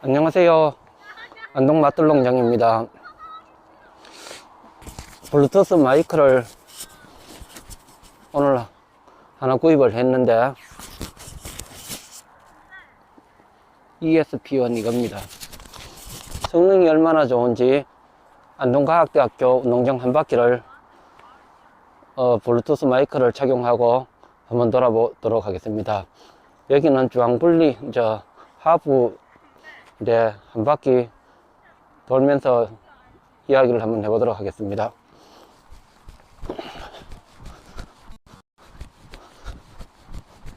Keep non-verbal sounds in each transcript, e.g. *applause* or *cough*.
안녕하세요. 안동 맛돌농장입니다. 블루투스 마이크를 오늘 하나 구입을 했는데 ESP1 이겁니다. 성능이 얼마나 좋은지 안동과학대학교 농장 한 바퀴를 어, 블루투스 마이크를 착용하고 한번 돌아보도록 하겠습니다. 여기는 주황분리 저 하부 이제 한 바퀴 돌면서 이야기를 한번 해보도록 하겠습니다.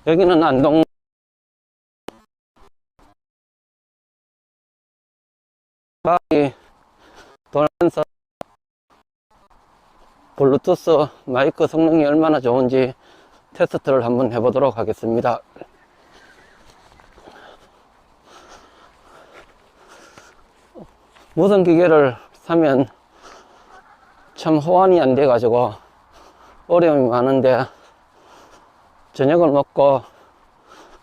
여기는 안동 바퀴 돌면서 블루투스 마이크 성능이 얼마나 좋은지 테스트를 한번 해보도록 하겠습니다. 무선 기계를 사면 참 호환이 안 돼 가지고 어려움이 많은데 저녁을 먹고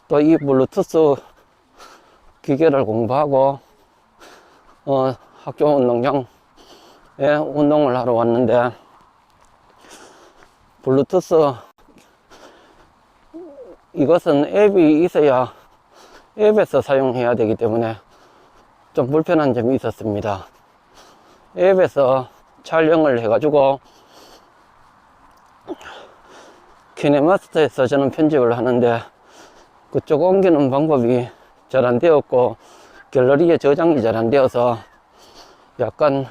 또 이 블루투스 기계를 공부하고 어, 학교 운동장에 운동을 하러 왔는데 블루투스 이것은 앱이 있어야 앱에서 사용해야 되기 때문에 좀 불편한 점이 있었습니다. 앱에서 촬영을 해가지고 키네마스터에서 저는 편집을 하는데 그쪽 옮기는 방법이 잘 안 되었고 갤러리에 저장이 잘 안 되어서 약간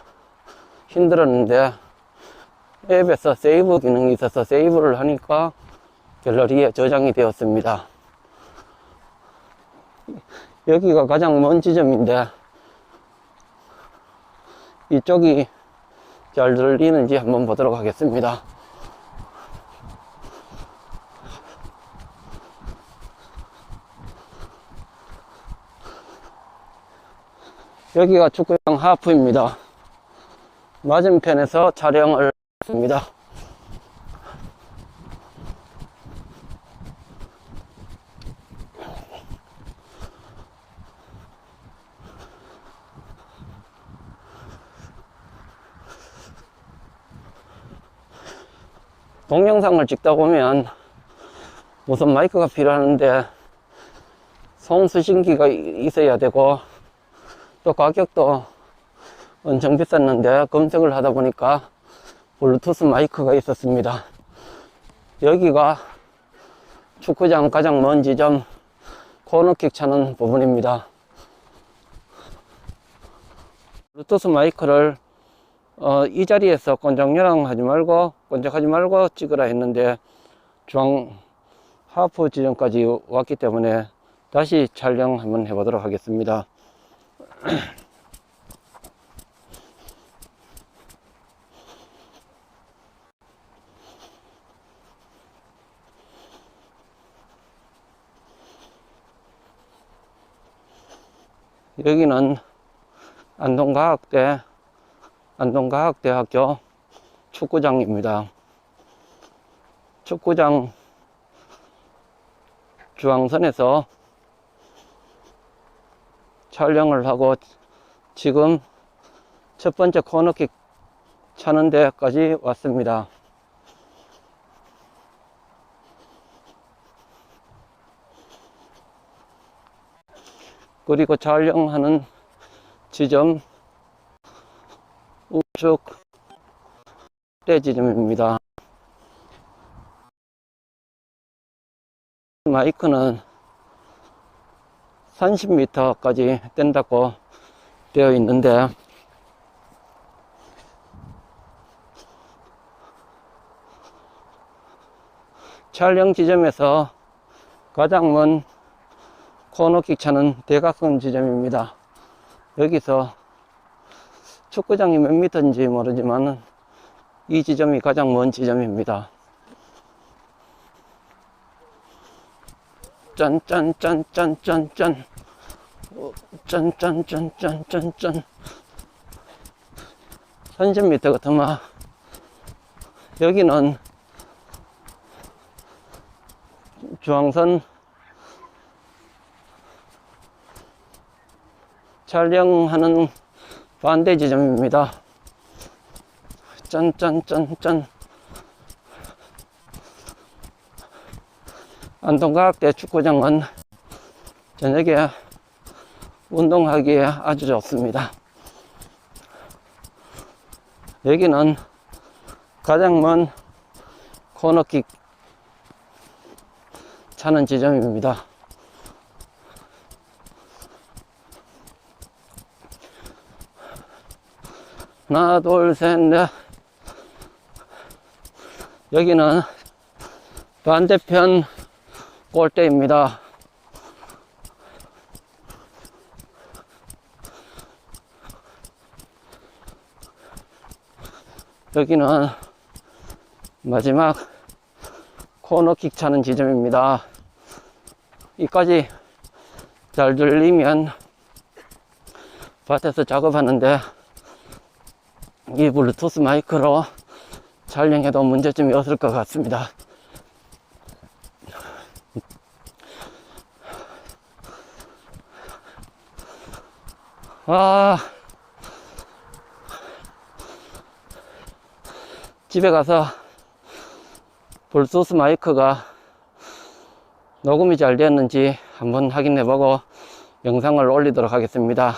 힘들었는데 앱에서 세이브 기능이 있어서 세이브를 하니까 갤러리에 저장이 되었습니다. 여기가 가장 먼 지점인데 이쪽이 잘 들리는지 한번 보도록 하겠습니다. 여기가 축구장 하프입니다. 맞은편에서 촬영을 했습니다. 동영상을 찍다 보면 무슨 마이크가 필요하는데 송수신기가 있어야 되고 또 가격도 엄청 비쌌는데 검색을 하다 보니까 블루투스 마이크가 있었습니다. 여기가 축구장 가장 먼 지점 코너킥 차는 부분입니다. 블루투스 마이크를 어, 이 자리에서 꼰장녀랑 하지 말고 꼰장하지 말고 찍으라 했는데 중앙 하프 지점까지 왔기 때문에 다시 촬영 한번 해보도록 하겠습니다. *clears throat* 여기는 안동과학대 안동과학대학교 축구장입니다. 축구장 중앙선에서 촬영을 하고 지금 첫 번째 코너킥 차는 데까지 왔습니다. 그리고 촬영하는 지점 우측 때 지점입니다. 마이크는 30m까지 뗀다고 되어 있는데 촬영 지점에서 가장 먼 코너킥 차는 대각선 지점입니다. 여기서 축구장이 몇 미터인지 모르지만 이 지점이 가장 먼 지점입니다. 짠짠짠짠짠짠 어, 짠짠짠짠짠짠 30m 같으면 여기는 중앙선 촬영하는 반대 지점입니다. 짠짠짠짠. 안동과학대 축구장은 저녁에 운동하기에 아주 좋습니다. 여기는 가장 먼 코너킥 차는 지점입니다. 하나, 둘, 셋, 넷. 여기는 반대편 골대입니다. 여기는 마지막 코너킥 차는 지점입니다. 이까지 잘 들리면 밭에서 작업하는데 이 블루투스 마이크로 촬영해도 문제점이 없을 것 같습니다. 아, 집에 가서 블루투스 마이크가 녹음이 잘 되었는지 한번 확인해 보고 영상을 올리도록 하겠습니다.